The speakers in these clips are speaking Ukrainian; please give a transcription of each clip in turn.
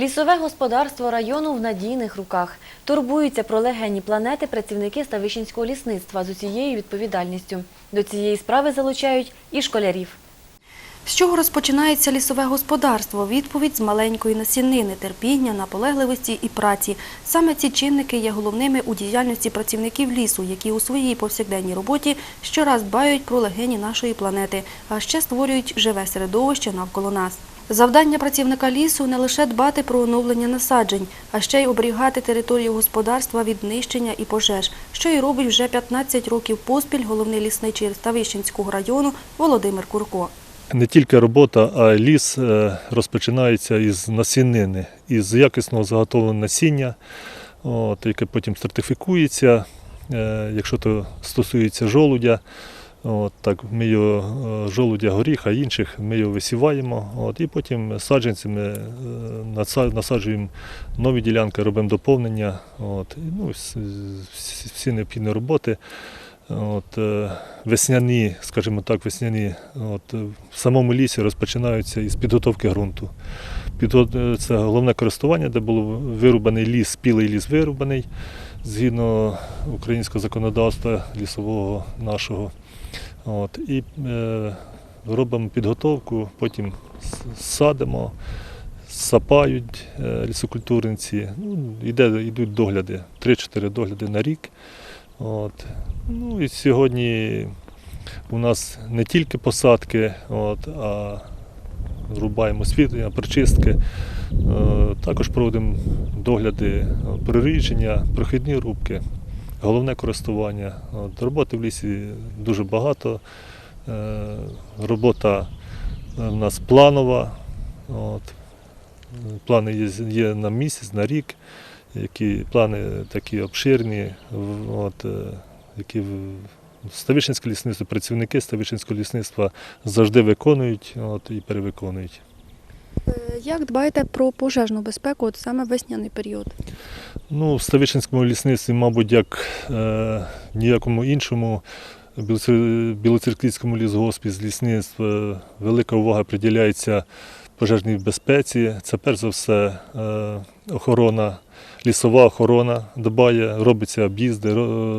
Лісове господарство району в надійних руках. Турбуються про легені планети працівники Ставищенського лісництва з усією відповідальністю. До цієї справи залучають і школярів. З чого розпочинається лісове господарство? Відповідь з маленької насінини, терпіння, наполегливості і праці. Саме ці чинники є головними у діяльності працівників лісу, які у своїй повсякденній роботі щораз дбають про легені нашої планети, а ще створюють живе середовище навколо нас. Завдання працівника лісу не лише дбати про оновлення насаджень, а ще й оберігати територію господарства від нищення і пожеж, що й робить вже 15 років поспіль головний лісничий Ставищенського району Володимир Курко. Не тільки робота, а й ліс е, розпочинається із насіннини, із якісного заготовленого насіння, от, яке потім сертифікується. Е, Якщо то стосується жолудя, от, так, ми його, е, жолудя горіха інших, ми його висіваємо, от, і потім саджанцями е, насаджуємо нові ділянки, робимо доповнення, от, ну, всі- необхідні роботи. От, е, весняні, скажімо так, весняні от, в самому лісі розпочинаються із підготовки ґрунту. Це головне користування, де був вирубаний ліс, спілий ліс вирубаний згідно українського законодавства лісового нашого. От, і е, робимо підготовку, потім садимо, сапають е, лісокультурниці. Ну, іде, йдуть догляди, 3-4 догляди на рік. От. Ну і сьогодні у нас не тільки посадки, от, а рубаємо освітлення, прочистки. Е, Також проводимо догляди е, прирідження, прохідні рубки, головне користування. От, роботи в лісі дуже багато. Е, Робота в нас планова. От. Плани є, є на місяць, на рік які плани такі обширні, от, які Ставищенське лісництво, працівники Ставищенського лісництва завжди виконують от, і перевиконують. Е, Як дбаєте про пожежну безпеку от саме весняний період? Ну, в Ставищенському лісництві, мабуть, як е, ніякому іншому білоцер- білоцерківському лісгоспі з лісництва велика увага приділяється пожежній безпеці. Це перш за все е, охорона, лісова охорона дбає, робиться об'їзди,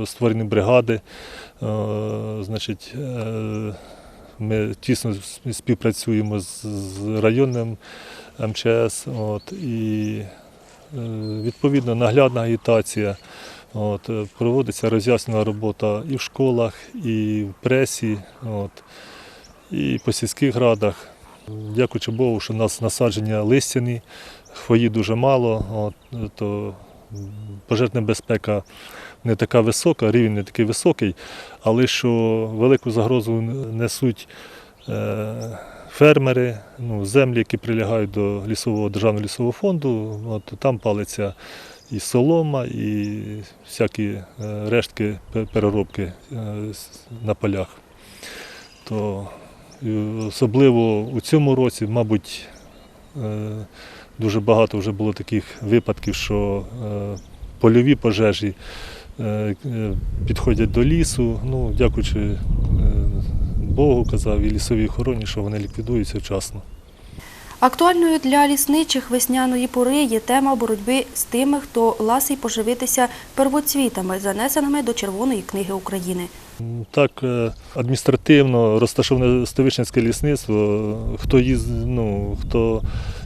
створені бригади. Е, значить, е, ми тісно співпрацюємо з, районним МЧС. От, і Е, Відповідно, наглядна агітація. От, проводиться роз'яснена робота і в школах, і в пресі, от, і по сільських радах. Дякуючи Богу, що у нас насадження листяні, хвої дуже мало, от, то пожежна безпека не така висока, рівень не такий високий, але що велику загрозу несуть е, фермери, ну, землі, які прилягають до лісового державного лісового фонду, от, там палиться і солома, і всякі е, рештки переробки е, на полях. То особливо у цьому році, мабуть, дуже багато вже було таких випадків, що е, польові пожежі е, е, підходять до лісу. Ну, дякуючи Богу, казав, і лісовій охороні, що вони ліквідуються вчасно. Актуальною для лісничих весняної пори є тема боротьби з тими, хто ласий поживитися первоцвітами, занесеними до Червоної книги України. Так, адміністративно розташоване Ставичницьке лісництво. Хто їздить, ну, хто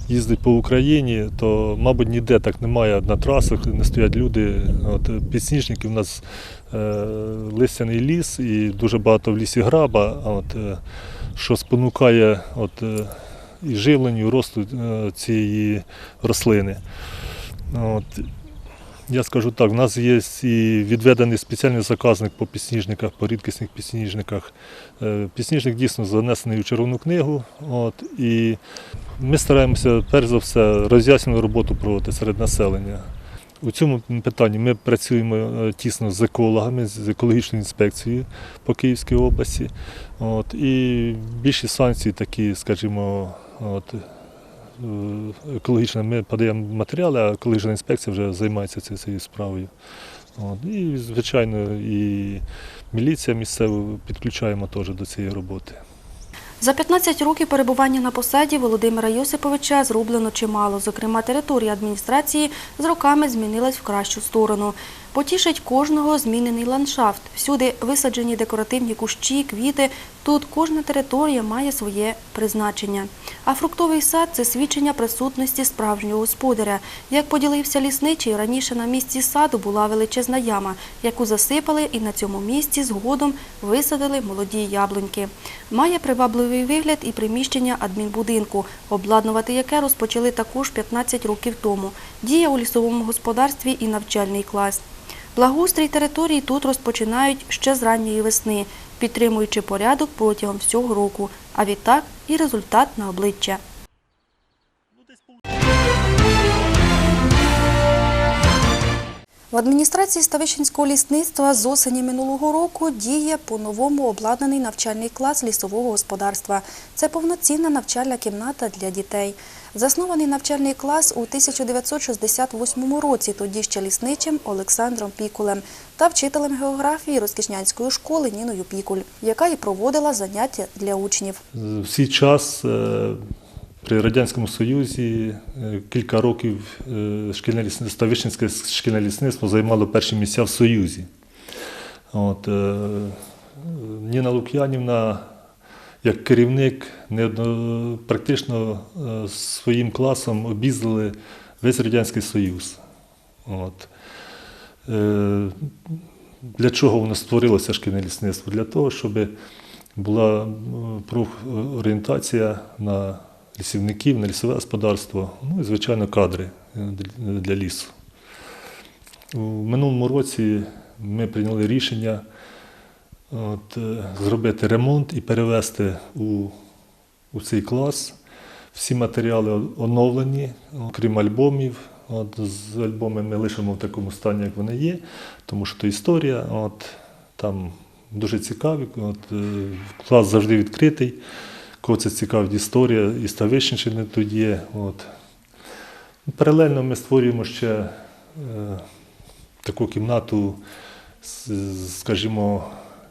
їздить по Україні, то, мабуть, ніде так немає на трасах, не стоять люди. От, підсніжники у нас е, листяний ліс і дуже багато в лісі граба, от, е, що спонукає от, е, і живленню, і росту е, цієї рослини. От, я скажу так, в нас є і відведений спеціальний заказник по підсніжниках, по рідкісних підсніжниках. Е, Підсніжник дійсно занесений у червону книгу. От, і ми стараємося, перш за все, роз'яснену роботу проводити серед населення. У цьому питанні ми працюємо е, тісно з екологами, з екологічною інспекцією по Київській області. От, і більші санкції такі, скажімо, от, е, екологічно ми подаємо матеріали, а екологічна інспекція вже займається цією справою. От. І, звичайно, і міліція місцеву підключаємо теж до цієї роботи. За 15 років перебування на посаді Володимира Йосиповича зроблено чимало. Зокрема, територія адміністрації з роками змінилась в кращу сторону. Потішить кожного змінений ландшафт. Всюди висаджені декоративні кущі, квіти. Тут кожна територія має своє призначення. А фруктовий сад це свідчення присутності справжнього господаря. Як поділився лісничий, раніше на місці саду була величезна яма, яку засипали і на цьому місці згодом висадили молоді яблуньки. Має привабливий вигляд і приміщення адмінбудинку, обладнувати яке розпочали також 15 років тому. Діє у лісовому господарстві і навчальний клас. Благоустрій території тут розпочинають ще з ранньої весни, підтримуючи порядок протягом всього року, а відтак і результат на обличчя. В адміністрації Ставищенського лісництва з осені минулого року діє по-новому обладнаний навчальний клас лісового господарства. Це повноцінна навчальна кімната для дітей. Заснований навчальний клас у 1968 році, тоді ще лісничим Олександром Пікулем та вчителем географії Розкішнянської школи Ніною Пікуль, яка і проводила заняття для учнів. В свій час е, при Радянському Союзі е, кілька років е, шкільне лісництво, шкільне лісництво займало перші місця в Союзі. От, Ніна Лук'янівна, як керівник, неодно, практично е, своїм класом об'їздили весь Радянський Союз. От. Е, Для чого воно створилося шкільне лісництво? Для того, щоб була м, профорієнтація на лісівників, на лісове господарство, ну і, звичайно, кадри е, для лісу. У минулому році ми прийняли рішення от, е, зробити ремонт і перевести у, у цей клас. Всі матеріали оновлені, окрім альбомів. От, з альбоми ми лишимо в такому стані, як вони є, тому що то історія. От, там дуже цікаві. От, е, клас завжди відкритий. Кого це цікавить історія, і Ставищенщини тут є. От. Паралельно ми створюємо ще е, таку кімнату, скажімо,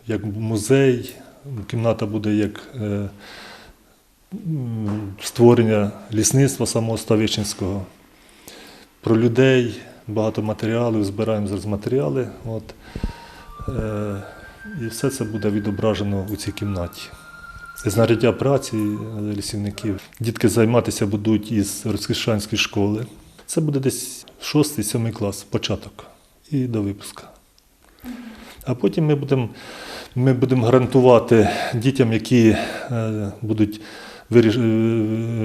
як музей. Кімната буде як е, створення лісництва самого Ставищенського. Про людей, багато матеріалів, збираємо зараз матеріали. От. Е, і все це буде відображено у цій кімнаті. Знаряддя праці е, лісівників. Дітки займатися будуть із Розкішанської школи. Це буде десь 6-7 клас, початок і до випуска. А потім ми будемо, ми будемо гарантувати дітям, які е, будуть е,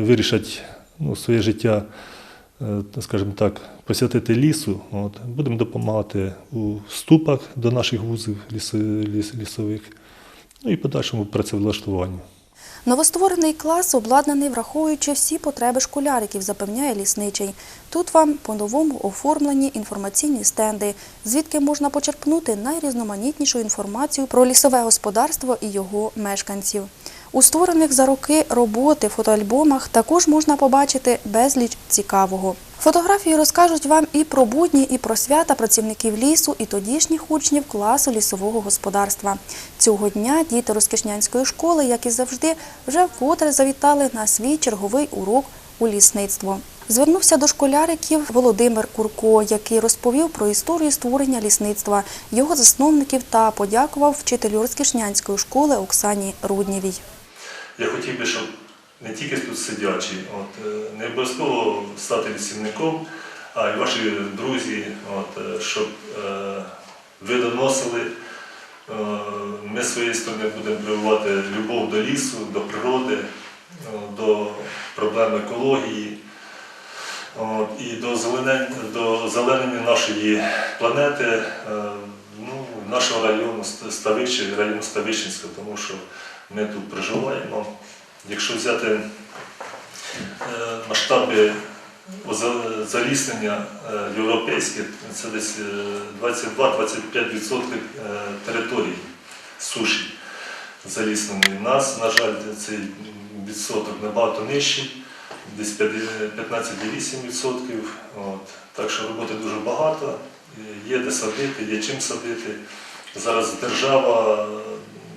вирішати ну, своє життя, е, скажімо так, посвятити лісу. От, будемо допомагати у вступах до наших вузів ліс, ліс, лісових, ну і подальшому працевлаштуванню. Новостворений клас обладнаний, враховуючи всі потреби школяриків, запевняє лісничий. Тут вам по-новому оформлені інформаційні стенди, звідки можна почерпнути найрізноманітнішу інформацію про лісове господарство і його мешканців. У створених за роки роботи фотоальбомах також можна побачити безліч цікавого. Фотографії розкажуть вам і про будні, і про свята працівників лісу, і тодішніх учнів класу лісового господарства. Цього дня діти Розкишнянської школи, як і завжди, вже вкотре завітали на свій черговий урок у лісництво. Звернувся до школяриків Володимир Курко, який розповів про історію створення лісництва, його засновників та подякував вчителю Розкишнянської школи Оксані Руднєвій. Я хотів би, щоб не тільки тут сидячі, от, е, не обов'язково стати лісівником, а й ваші друзі, от, е, щоб е, ви доносили. Е, Ми своєї сторони будемо прививати любов до лісу, до природи, е, до проблем екології от, і до зеленення, до зеленення нашої планети, ну, нашого району Ставище, району Ставищенська, тому що ми тут проживаємо. Якщо взяти е, масштаби заліснення е, європейське, це десь е, 22-25% е, території суші залісненої. У нас, на жаль, цей відсоток набагато нижчий, десь 15,8%. От. Так що роботи дуже багато, є де садити, є чим садити. Зараз держава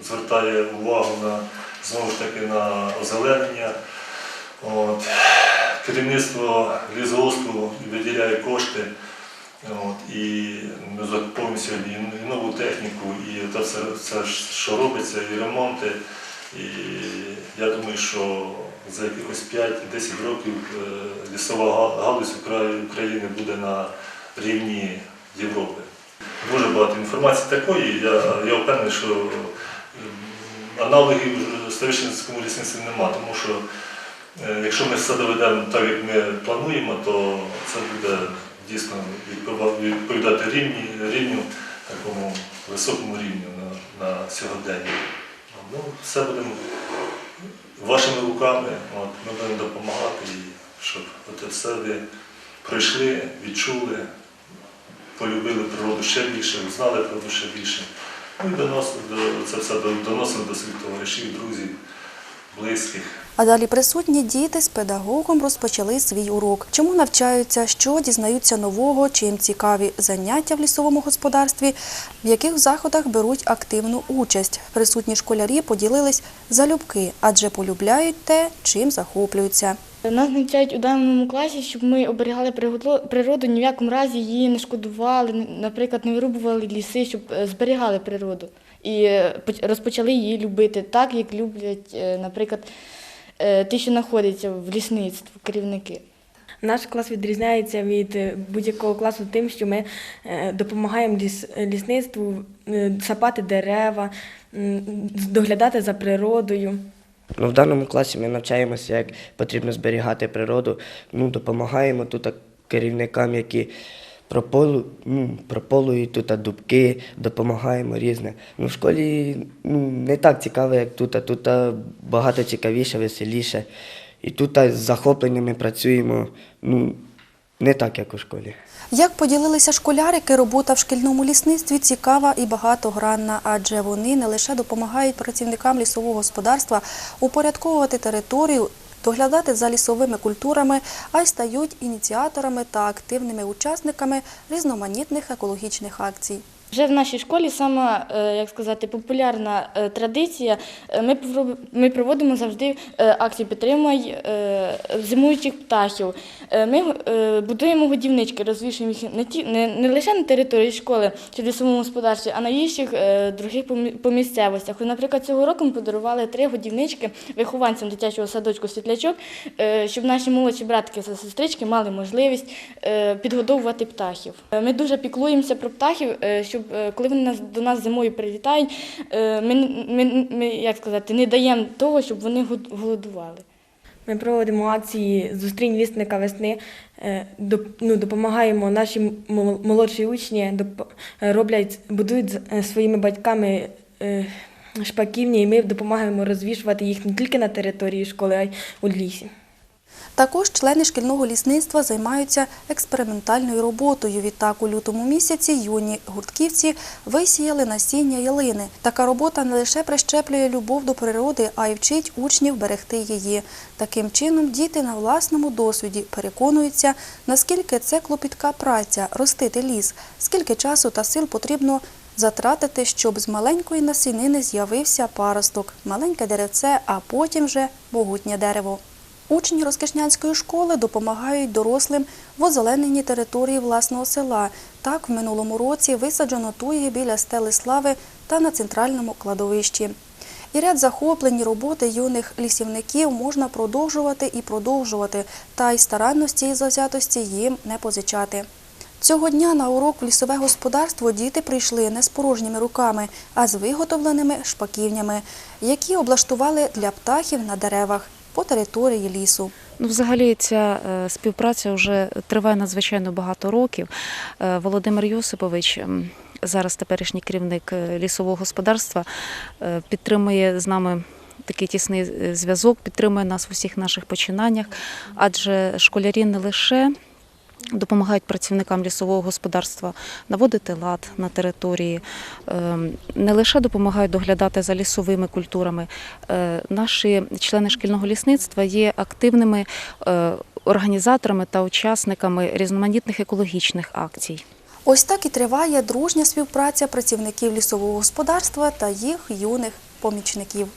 звертає увагу на знову ж таки на озеленення. От. Керівництво лісгоспу виділяє кошти. От, і сьогодні і нову техніку, і це все, все, що робиться, і ремонти. І я думаю, що за якихось 5-10 років е, лісова галузь України буде на рівні Європи. Дуже багато інформації такої. Я, я впевнений, що аналогів Ставищенському лісництві немає, тому що е, якщо ми все доведемо так, як ми плануємо, то це буде дійсно відповідати рівні, рівню, такому високому рівню на, на сьогодення. Ну, все будемо вашими руками, от, ми будемо допомагати, і щоб це все ви пройшли, відчули, полюбили природу ще більше, узнали природу ще більше. Ну і це все доносимо до своїх товаришів, друзів, близьких. А далі присутні діти з педагогом розпочали свій урок. Чому навчаються, що дізнаються нового, чим цікаві заняття в лісовому господарстві, в яких заходах беруть активну участь. Присутні школярі поділились залюбки, адже полюбляють те, чим захоплюються. Нас навчають у даному класі, щоб ми оберігали природу, ні в якому разі її не шкодували, наприклад, не вирубували ліси, щоб е, зберігали природу і е, поч- розпочали її любити так, як люблять, е, наприклад, ті, що знаходяться в лісництві, керівники. Наш клас відрізняється від е, будь-якого класу тим, що ми е, допомагаємо ліс, лісництву е, сапати дерева, доглядати за природою. Ну, в даному класі ми навчаємося, як потрібно зберігати природу. Ну, допомагаємо тут керівникам, які прополу, ну, прополують тут дубки, допомагаємо різне. Ну, в школі ну, не так цікаво, як тут, а тут багато цікавіше, веселіше. І тут з захопленнями працюємо ну, не так, як у школі. Як поділилися школярики, робота в шкільному лісництві цікава і багатогранна, адже вони не лише допомагають працівникам лісового господарства упорядковувати територію, доглядати за лісовими культурами, а й стають ініціаторами та активними учасниками різноманітних екологічних акцій. Вже в нашій школі сама, е, як сказати, популярна е, традиція. Е, Ми проводимо завжди акцію «Підтримай зимуючих птахів. Ми будуємо годівнички, розвішуємо їх не лише на території школи чи лісовому господарстві, а на інших других по місцевостях. Наприклад, цього року ми подарували три годівнички вихованцям дитячого садочку світлячок, щоб наші молодші братки та сестрички мали можливість підгодовувати птахів. Ми дуже піклуємося про птахів, е, е, коли вони нас до нас зимою прилітають, е, ми, ми, ми як сказати, не даємо того, щоб вони голодували. Ми проводимо акції Зустрінь вісника весни, е, ну, допомагаємо наші молодші учні, роблять, будують своїми батьками шпаківні, і ми допомагаємо розвішувати їх не тільки на території школи, а й у лісі. Також члени шкільного лісництва займаються експериментальною роботою. Відтак у лютому місяці юні гуртківці висіяли насіння ялини. Така робота не лише прищеплює любов до природи, а й вчить учнів берегти її. Таким чином, діти на власному досвіді переконуються, наскільки це клопітка праця ростити ліс, скільки часу та сил потрібно затратити, щоб з маленької насінини з'явився паросток, маленьке деревце, а потім вже могутнє дерево. Учні Розкишнянської школи допомагають дорослим в озелененні території власного села. Так, в минулому році висаджено туї біля стели слави та на центральному кладовищі. І ряд захоплень роботи юних лісівників можна продовжувати і продовжувати, та й старанності і завзятості їм не позичати. Цього дня на урок в лісове господарство діти прийшли не з порожніми руками, а з виготовленими шпаківнями, які облаштували для птахів на деревах по території лісу. Ну, взагалі, ця е, співпраця вже триває надзвичайно багато років. Е, Володимир Йосипович, зараз теперішній керівник е, лісового господарства, підтримує з нами. Такий тісний зв'язок підтримує нас в усіх наших починаннях, адже школярі не лише допомагають працівникам лісового господарства наводити лад на території, ем, не лише допомагають доглядати за лісовими культурами. Е, Наші члени шкільного лісництва є активними е, організаторами та учасниками різноманітних екологічних акцій. Ось так і триває дружня співпраця працівників лісового господарства та їх юних помічників.